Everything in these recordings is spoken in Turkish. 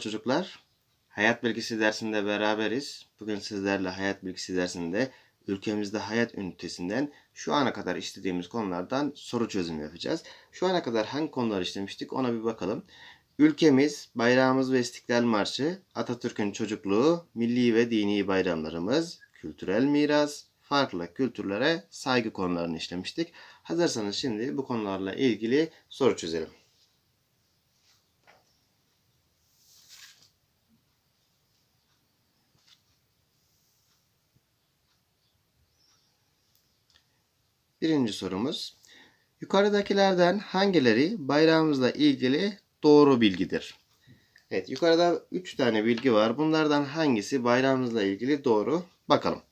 Çocuklar. Hayat bilgisi dersinde beraberiz. Bugün sizlerle hayat bilgisi dersinde ülkemizde hayat ünitesinden şu ana kadar işlediğimiz konulardan soru çözümü yapacağız. Şu ana kadar hangi konular işlemiştik ona bir bakalım. Ülkemiz, bayrağımız ve İstiklal Marşı, Atatürk'ün çocukluğu, milli ve dini bayramlarımız, kültürel miras, farklı kültürlere saygı konularını işlemiştik. Hazırsanız şimdi bu konularla ilgili soru çözelim. Birinci sorumuz. Yukarıdakilerden hangileri bayrağımızla ilgili doğru bilgidir? Evet, yukarıda 3 tane bilgi var. Bunlardan hangisi bayrağımızla ilgili doğru? Bakalım.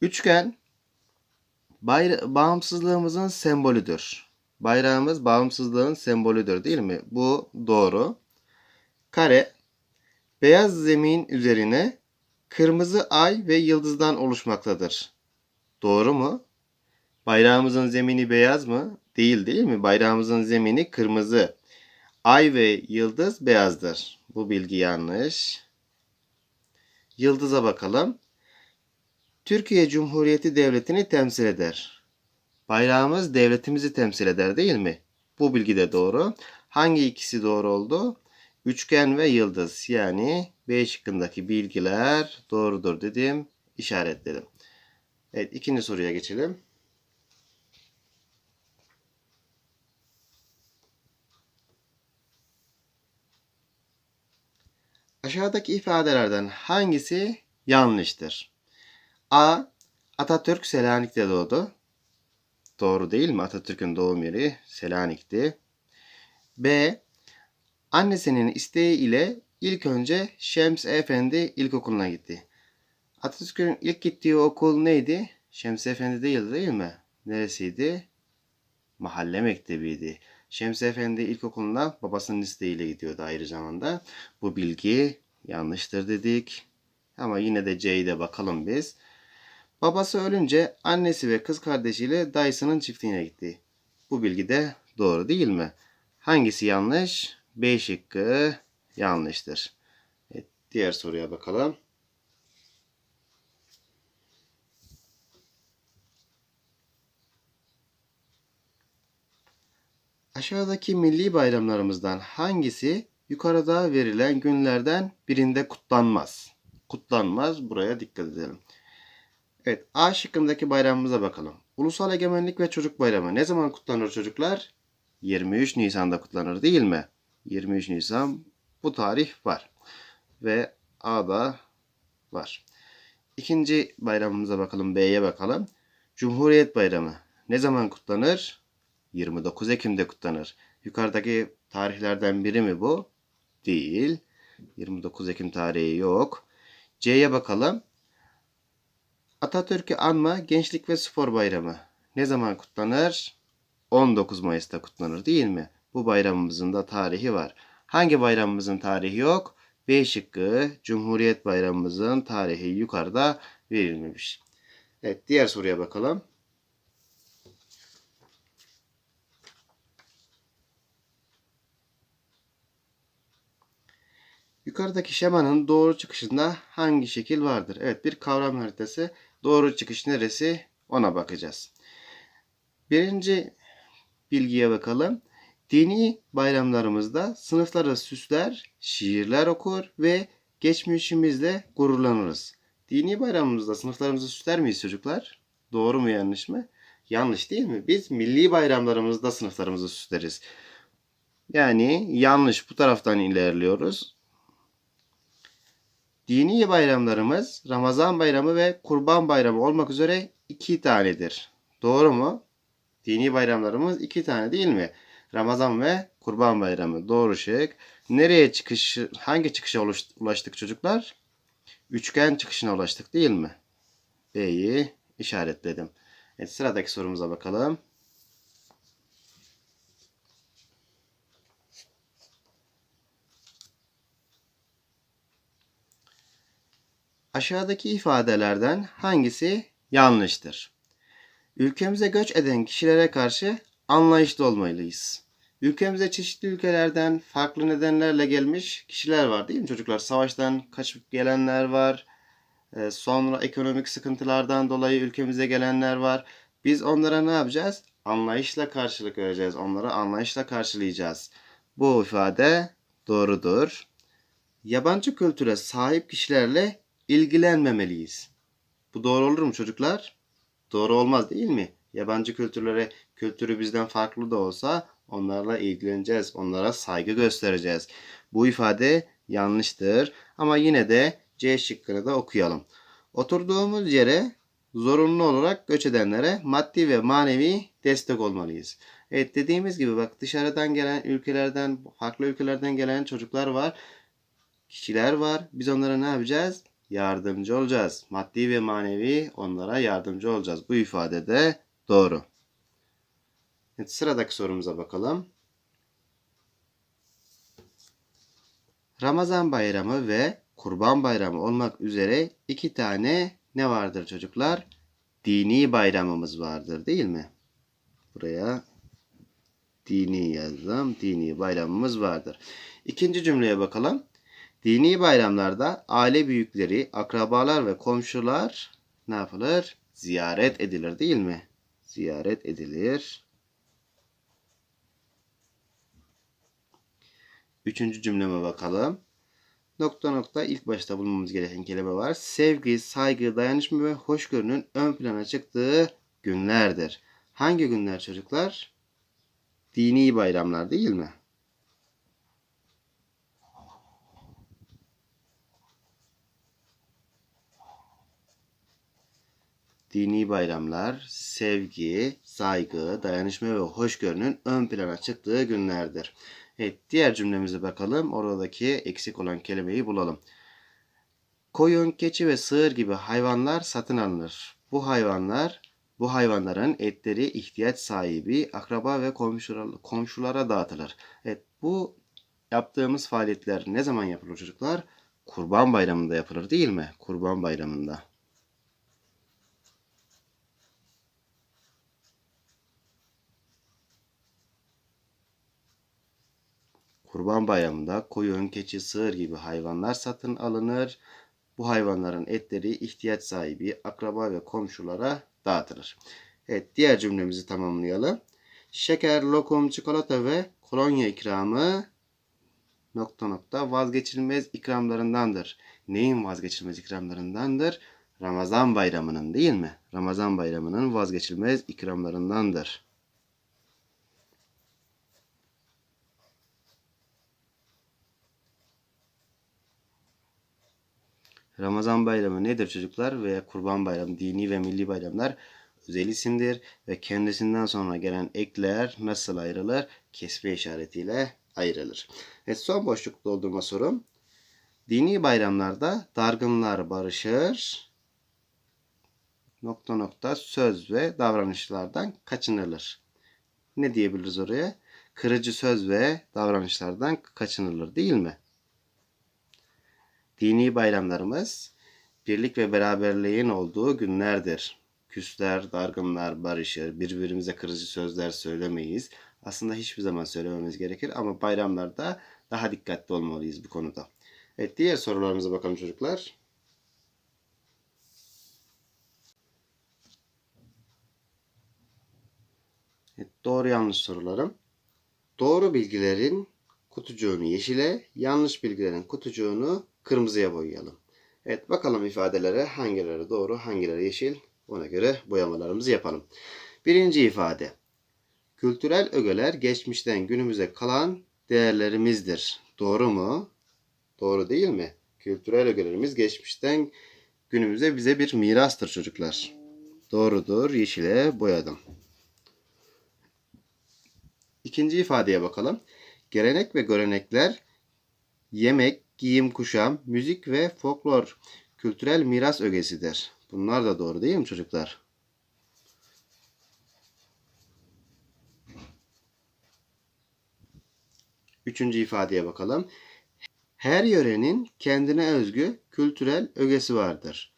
Üçgen bayra- bağımsızlığımızın sembolüdür. Bayrağımız bağımsızlığın sembolüdür değil mi? Bu doğru. Kare beyaz zemin üzerine kırmızı ay ve yıldızdan oluşmaktadır. Doğru mu? Bayrağımızın zemini beyaz mı? Değil değil mi? Bayrağımızın zemini kırmızı. Ay ve yıldız beyazdır. Bu bilgi yanlış. Yıldıza bakalım. Türkiye Cumhuriyeti Devleti'ni temsil eder. Bayrağımız devletimizi temsil eder değil mi? Bu bilgi de doğru. Hangi ikisi doğru oldu? Üçgen ve yıldız yani B şıkkındaki bilgiler doğrudur dedim, işaretledim. Evet ikinci soruya geçelim. Aşağıdaki ifadelerden hangisi yanlıştır? A. Atatürk Selanik'te doğdu. Doğru değil mi? Atatürk'ün doğum yeri Selanik'ti. B. Annesinin isteği ile ilk önce Şems Efendi İlkokulu'na gitti. Atatürk'ün ilk gittiği okul neydi? Şems Efendi değil değil mi? Neresiydi? Mahalle mektebiydi. Şems Efendi İlkokulu'na babasının isteğiyle gidiyordu ayrı zamanda. Bu bilgi yanlıştır dedik. Ama yine de C'yi de bakalım biz. Babası ölünce annesi ve kız kardeşiyle dayısının çiftliğine gitti. Bu bilgi de doğru değil mi? Hangisi yanlış? B şıkkı yanlıştır. Evet, diğer soruya bakalım. Aşağıdaki milli bayramlarımızdan hangisi yukarıda verilen günlerden birinde kutlanmaz? Kutlanmaz. Buraya dikkat edelim. Evet, A şıkkındaki bayramımıza bakalım. Ulusal Egemenlik ve Çocuk Bayramı ne zaman kutlanır çocuklar? 23 Nisan'da kutlanır değil mi? 23 Nisan bu tarih var. Ve A'da var. İkinci bayramımıza bakalım. B'ye bakalım. Cumhuriyet Bayramı ne zaman kutlanır? 29 Ekim'de kutlanır. Yukarıdaki tarihlerden biri mi bu? Değil. 29 Ekim tarihi yok. C'ye bakalım. Atatürk'ü anma Gençlik ve Spor Bayramı ne zaman kutlanır? 19 Mayıs'ta kutlanır değil mi? Bu bayramımızın da tarihi var. Hangi bayramımızın tarihi yok? B şıkkı Cumhuriyet Bayramımızın tarihi yukarıda verilmemiş. Evet diğer soruya bakalım. Yukarıdaki şemanın doğru çıkışında hangi şekil vardır? Evet bir kavram haritası. Doğru çıkış neresi? Ona bakacağız. Birinci bilgiye bakalım. Dini bayramlarımızda sınıfları süsler, şiirler okur ve geçmişimizle gururlanırız. Dini bayramımızda sınıflarımızı süsler miyiz çocuklar? Doğru mu yanlış mı? Yanlış değil mi? Biz milli bayramlarımızda sınıflarımızı süsleriz. Yani yanlış bu taraftan ilerliyoruz. Dini bayramlarımız Ramazan bayramı ve Kurban bayramı olmak üzere iki tanedir. Doğru mu? Dini bayramlarımız iki tane değil mi? Ramazan ve Kurban bayramı. Doğru şık. Nereye çıkış, hangi çıkışa ulaştık çocuklar? Üçgen çıkışına ulaştık değil mi? B'yi işaretledim. Evet, sıradaki sorumuza bakalım. Aşağıdaki ifadelerden hangisi yanlıştır? Ülkemize göç eden kişilere karşı anlayışlı olmalıyız. Ülkemize çeşitli ülkelerden farklı nedenlerle gelmiş kişiler var değil mi çocuklar? Savaştan kaçıp gelenler var. Ee, Sonra ekonomik sıkıntılardan dolayı ülkemize gelenler var. Biz onlara ne yapacağız? Anlayışla karşılık vereceğiz. Onları anlayışla karşılayacağız. Bu ifade doğrudur. Yabancı kültüre sahip kişilerle ilgilenmemeliyiz. Bu doğru olur mu çocuklar? Doğru olmaz değil mi? Yabancı kültürlere kültürü bizden farklı da olsa onlarla ilgileneceğiz. Onlara saygı göstereceğiz. Bu ifade yanlıştır ama yine de C şıkkını da okuyalım. Oturduğumuz yere zorunlu olarak göç edenlere maddi ve manevi destek olmalıyız. Evet dediğimiz gibi bak dışarıdan gelen ülkelerden, farklı ülkelerden gelen çocuklar var, kişiler var. Biz onlara ne yapacağız? Yardımcı olacağız. Maddi ve manevi onlara yardımcı olacağız. Bu ifade de doğru. Evet, sıradaki sorumuza bakalım. Ramazan bayramı ve Kurban bayramı olmak üzere iki tane ne vardır çocuklar? Dini bayramımız vardır değil mi? Buraya dini yazdım. Dini bayramımız vardır. İkinci cümleye bakalım. Dini bayramlarda aile büyükleri, akrabalar ve komşular ne yapılır? Ziyaret edilir değil mi? Ziyaret edilir. Üçüncü cümleme bakalım. Nokta nokta ilk başta bulmamız gereken kelime var. Sevgi, saygı, dayanışma ve hoşgörünün ön plana çıktığı günlerdir. Hangi günler çocuklar? Dini bayramlar değil mi? Dini bayramlar sevgi, saygı, dayanışma ve hoşgörünün ön plana çıktığı günlerdir. Evet, diğer cümlemize bakalım. Oradaki eksik olan kelimeyi bulalım. Koyun, keçi ve sığır gibi hayvanlar satın alınır. Bu hayvanlar, bu hayvanların etleri ihtiyaç sahibi akraba ve komşulara, dağıtılır. Evet, bu yaptığımız faaliyetler ne zaman yapılır çocuklar? Kurban Bayramı'nda yapılır değil mi? Kurban Bayramı'nda. Kurban Bayramı'nda koyun, keçi, sığır gibi hayvanlar satın alınır. Bu hayvanların etleri ihtiyaç sahibi akraba ve komşulara dağıtılır. Evet diğer cümlemizi tamamlayalım. Şeker, lokum, çikolata ve kolonya ikramı nokta nokta vazgeçilmez ikramlarındandır. Neyin vazgeçilmez ikramlarındandır? Ramazan bayramının değil mi? Ramazan bayramının vazgeçilmez ikramlarındandır. Ramazan bayramı nedir çocuklar? Veya kurban bayramı, dini ve milli bayramlar özel isimdir ve kendisinden sonra gelen ekler nasıl ayrılır? Kesme işaretiyle ayrılır. Evet, son boşluk doldurma sorum. Dini bayramlarda dargınlar barışır. Nokta nokta söz ve davranışlardan kaçınılır. Ne diyebiliriz oraya? Kırıcı söz ve davranışlardan kaçınılır değil mi? Dini bayramlarımız birlik ve beraberliğin olduğu günlerdir. Küsler, dargınlar barışır, birbirimize kırıcı sözler söylemeyiz. Aslında hiçbir zaman söylememiz gerekir ama bayramlarda daha dikkatli olmalıyız bu konuda. Evet diğer sorularımıza bakalım çocuklar. Evet, doğru yanlış sorularım. Doğru bilgilerin kutucuğunu yeşile, yanlış bilgilerin kutucuğunu kırmızıya boyayalım. Evet bakalım ifadelere hangileri doğru, hangileri yeşil. Ona göre boyamalarımızı yapalım. Birinci ifade. Kültürel ögeler geçmişten günümüze kalan değerlerimizdir. Doğru mu? Doğru değil mi? Kültürel ögelerimiz geçmişten günümüze bize bir mirastır çocuklar. Doğrudur. Yeşile boyadım. İkinci ifadeye bakalım. Gelenek ve görenekler yemek, giyim, kuşam, müzik ve folklor kültürel miras ögesidir. Bunlar da doğru değil mi çocuklar? Üçüncü ifadeye bakalım. Her yörenin kendine özgü kültürel ögesi vardır.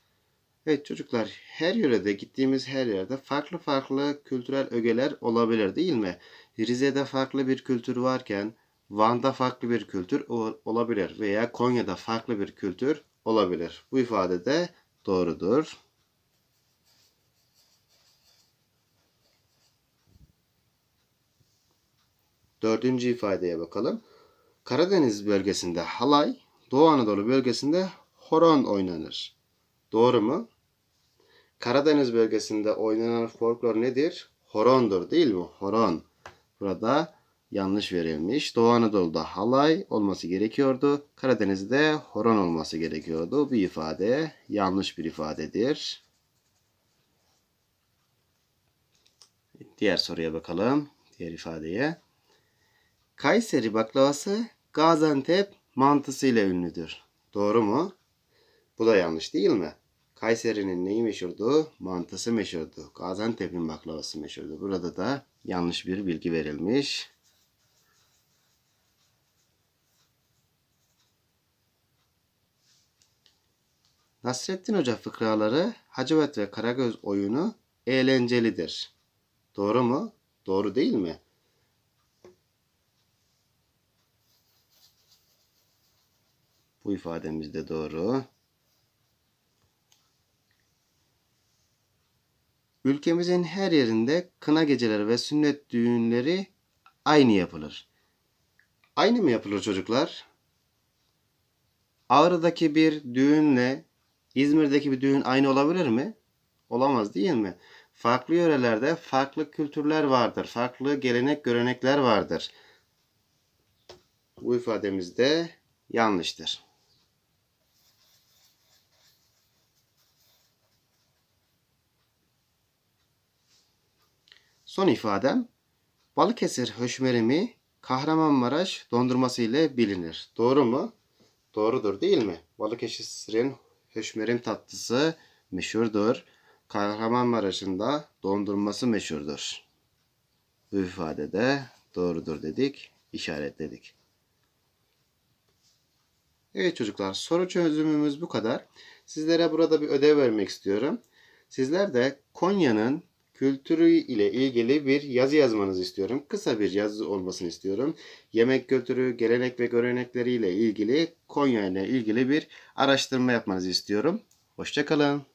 Evet çocuklar her yörede gittiğimiz her yerde farklı farklı kültürel ögeler olabilir değil mi? Rize'de farklı bir kültür varken Van'da farklı bir kültür olabilir veya Konya'da farklı bir kültür olabilir. Bu ifade de doğrudur. Dördüncü ifadeye bakalım. Karadeniz bölgesinde halay, Doğu Anadolu bölgesinde horon oynanır. Doğru mu? Karadeniz bölgesinde oynanan folklor nedir? Horondur değil mi? Horon. Burada yanlış verilmiş. Doğu Anadolu'da halay olması gerekiyordu. Karadeniz'de horon olması gerekiyordu. Bu ifade yanlış bir ifadedir. Diğer soruya bakalım. Diğer ifadeye. Kayseri baklavası Gaziantep mantısıyla ünlüdür. Doğru mu? Bu da yanlış değil mi? Kayseri'nin neyi meşhurdu? Mantısı meşhurdu. Gaziantep'in baklavası meşhurdu. Burada da yanlış bir bilgi verilmiş. Nasrettin Hoca fıkraları Hacivat ve Karagöz oyunu eğlencelidir. Doğru mu? Doğru değil mi? Bu ifademiz de doğru. Ülkemizin her yerinde kına geceleri ve sünnet düğünleri aynı yapılır. Aynı mı yapılır çocuklar? Ağrı'daki bir düğünle İzmir'deki bir düğün aynı olabilir mi? Olamaz değil mi? Farklı yörelerde farklı kültürler vardır. Farklı gelenek görenekler vardır. Bu ifademiz de yanlıştır. Son ifadem Balıkesir höşmerimi Kahramanmaraş dondurması ile bilinir. Doğru mu? Doğrudur değil mi? Balıkesir'in höşmerim tatlısı meşhurdur. Kahramanmaraş'ın da dondurması meşhurdur. Bu ifade de doğrudur dedik, işaretledik. Evet çocuklar, soru çözümümüz bu kadar. Sizlere burada bir ödev vermek istiyorum. Sizler de Konya'nın kültürü ile ilgili bir yazı yazmanızı istiyorum. Kısa bir yazı olmasını istiyorum. Yemek kültürü, gelenek ve görenekleriyle ilgili Konya ile ilgili bir araştırma yapmanızı istiyorum. Hoşçakalın.